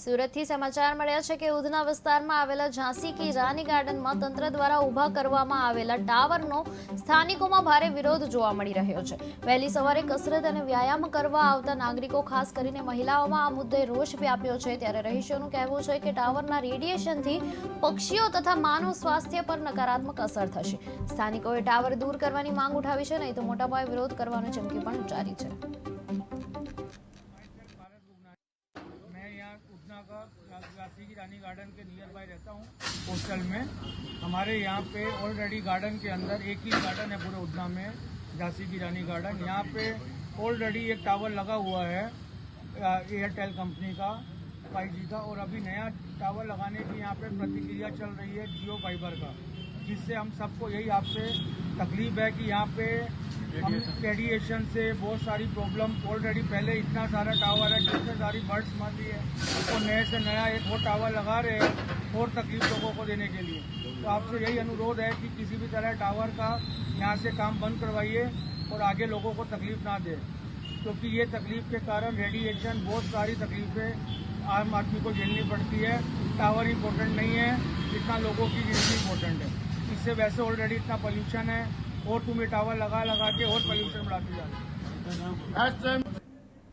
સુરતથી સમાચાર મળ્યા છે કે ઉધના વિસ્તારમાં આવેલા ઝાંસી કી રાની ગાર્ડનમાં તંત્ર દ્વારા ઊભા કરવામાં આવેલા ટાવરનો સ્થાનિકોમાં ભારે વિરોધ જોવા મળી રહ્યો છે. વહેલી સવારે કસરત અને વ્યાયામ કરવા આવતા નાગરિકો, ખાસ કરીને મહિલાઓમાં આ મુદ્દે રોષ વ્યાપ્યો છે. ત્યારે રહીશોનું કહેવું છે કે ટાવરના રેડિયેશનથી પક્ષીઓ તથા માનવ સ્વાસ્થ્ય પર નકારાત્મક અસર થશે. સ્થાનિકોએ ટાવર દૂર કરવાની માંગ ઉઠાવી છે, નહીં તો મોટા વિરોધ કરવાની ચમકી પણ ઉચ્ચારી છે. उतना का झांसी की रानी गार्डन के नियर बाय रहता हूँ होस्टल में। हमारे यहाँ पे ऑलरेडी गार्डन के अंदर एक ही गार्डन है पूरे उतना में, झांसी की रानी गार्डन यहाँ पे ऑलरेडी एक टावर लगा हुआ है एयरटेल कंपनी का फाइव जी का। और अभी नया टावर लगाने की यहाँ पे प्रतिक्रिया चल रही है जियो फाइबर का, जिससे हम सबको यही आपसे तकलीफ़ है कि यहाँ पे रेडिएशन से बहुत सारी प्रॉब्लम ऑलरेडी पहले इतना सारा टावर है जिससे सारी बर्ड्स मर रही है। और नए से नया एक और टावर लगा रहे हैं, और तकलीफ़ लोगों को देने के लिए। तो आपसे यही अनुरोध है कि किसी भी तरह टावर का यहाँ से काम बंद करवाइए और आगे लोगों को तकलीफ़ ना दे। क्योंकि तो ये तकलीफ़ के कारण रेडिएशन बहुत सारी तकलीफें आम आदमी को झेलनी पड़ती है। टावर इम्पोर्टेंट नहीं है जितना लोगों की ज़िंदगी इम्पोर्टेंट है। इससे वैसे ऑलरेडी इतना पॉल्यूशन है और तुम्हें टावर लगा लगा के और पॉल्यूशन बढ़ाते जा रहे है।